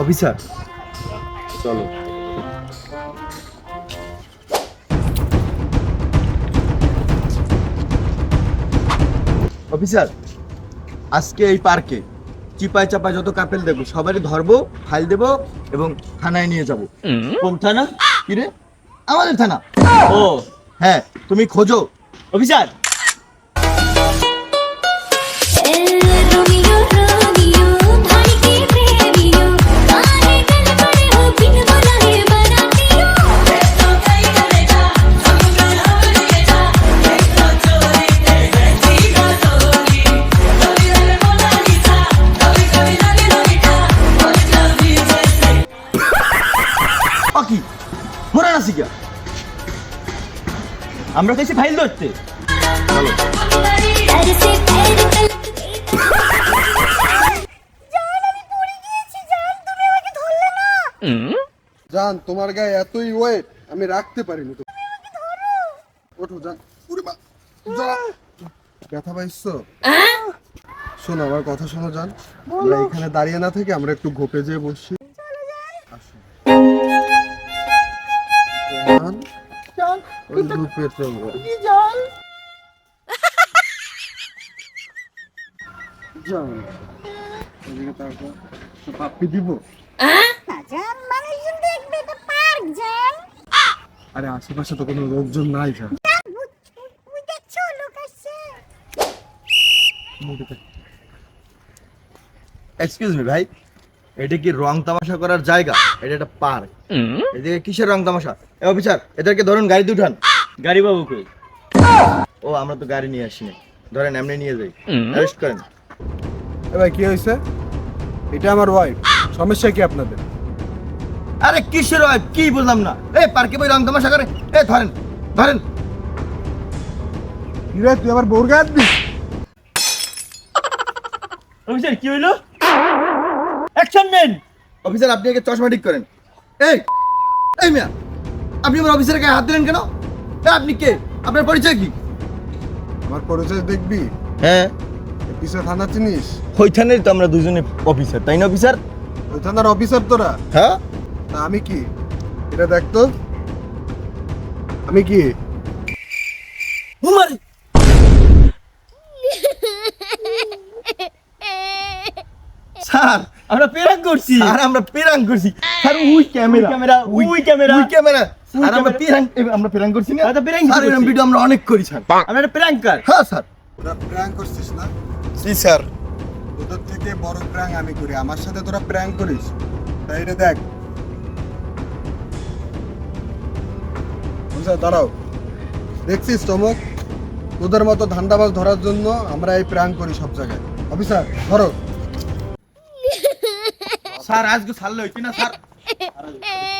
Officer. চলো। Officer আজকে এই পার্কে চিপায় চাপায় যত কাপেল দেখব সবারই ধরবো ফাইল দেবো এবং থানায় নিয়ে যাব। কোন থানা? কিরে আমাদের থানা। ও হ্যাঁ তুমি খোঁজো। অফিসার আসি কে আমরা তো ফাইল ধরতে। জান তোমার গায়ে এতই ওয়েট আমি রাখতে পারিনি তো। ওঠো জান। উরে মা ব্যথা পাইছো? শোনো আমার কথা শোনো জান। আমরা এখানে দাঁড়িয়ে না থেকে আমরা একটু ঘোপে যেয়ে বসি। জান, ওই ঘোপে চলবো। জান, ওদিকে তাকাও। পাপ্পি দিব? মানুষজন দেখবে এটা পার্ক যান আরে আশেপাশে তো কোনো লোকজন নাই জান। দেখছ লোক আসছে। এক্সকিউজ মি ভাই। এটা কি রং তামাশা করার জায়গা? এটা একটা পার্ক। এদিকে কিসের রং তামাশা? এ অফিসার এদেরকে ধরুন গাড়িতে উঠান গাড়ি বাবু কই? ও আমরা তো গাড়ি নিয়ে আসিনি। ধরেন এমনি নিয়ে যাই। অ্যারেস্ট করেন। এ ভাই কি হয়েছে এটা আমার ওয়াইফ সমস্যা কি আপনাদের? আরে কিসের ওয়াইফ কি বুঝলাম না? এই পার্কে বই রং তামাশা করে। এ ধরেন ধরেন। তুই আবার বোর দিস? অফিসার কি হইল? অ্যাকশন নেন অফিসার আপনি আগে চশমা ঠিক করেন। এই এই মিয়া আপনি আমার অফিসারের গায়ে হাত দিলেন কেন? আপনি কে? আপনার পরিচয় কি? আমার পরিচয় দেখবি? হ্যাঁ। এ পিছে থানা চিনিস? ওইখানেই তো আমরা দুজনে অফিসার তাই না অফিসার ওই থানার অফিসার তোরা? হ্যাঁ? তা আমি কি? এটা দেখ তো। আমি কি? উমারে স্যার আমরা পেরাক করছি। আর আমরা পেরাং করছি। Sir we camera. Camera, we camera. We camera. আর আমরা। পেরাং আমরা পেরাং করছি না। আমরা তো পেরাং স্যার এরকম ভিডিও আমরা অনেক করি স্যার। আমরা একটা প্র্যাঙ্কার হ্যাঁ স্যার। তোরা প্র্যাঙ্ক করছিস না? জি স্যার। তোদের থেকে বড় প্র্যাঙ্ক আমি করি। আমার সাথে তোরা প্র্যাঙ্ক করিস। তাই এটা দেখ। বুঝা দাঁড়াও। দেখছিস চমক তোদের মতো ধান্দাবাজ ধরার জন্য আমরা এই প্র্যাঙ্ক করি সব জায়গায়। অফিসার ধরো। স্যার আজকে ছাড়লে হইছি না স্যার?